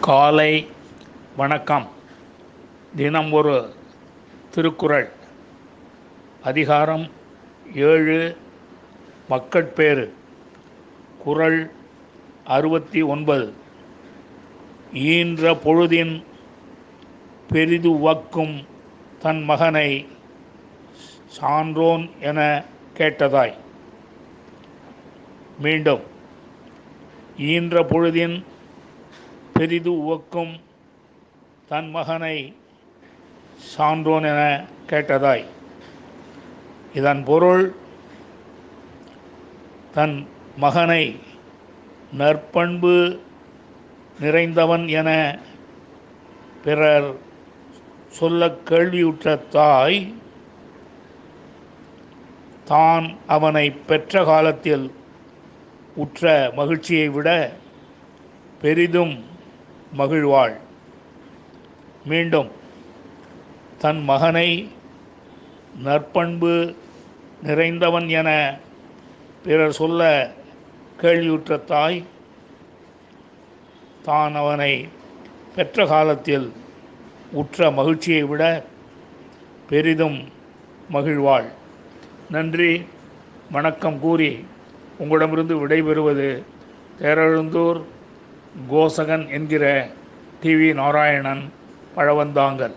காலை வணக்கம். தினம் ஒரு திருக்குறள். அதிகாரம் ஏழு மக்கட்பேறு குறள் அறுபத்தி ஒன்பது. ஈன்ற பொழுதின் பெரிதுவக்கும் தன் மகனை சான்றோன் என கேட்டதாய். மீண்டும் ஈன்ற பொழுதின் பெரிது உவக்கும் தன் மகனை சான்றோன் என கேட்டதாய். இதன் பொருள் தன் மகனை நற்பண்பு நிறைந்தவன் என பிறர் சொல்ல கேள்வியுற்ற தாய் தான் அவனை பெற்ற காலத்தில் உற்ற மகிழ்ச்சியை விட பெரிதும் மகிழ்வாள். மீண்டும் தன் மகனை நற்பண்பு நிறைந்தவன் என பிறர் சொல்ல கேள்வியுற்ற தாய் தான் அவனை பெற்ற காலத்தில் உற்ற மகிழ்ச்சியை விட பெரிதும் மகிழ்வாள். நன்றி. வணக்கம் கூறி உங்களிடமிருந்து விடைபெறுவது தேரழுந்தூர் கோசகன் என்கிற டிவி நாராயணன் பழவந்தாங்கல்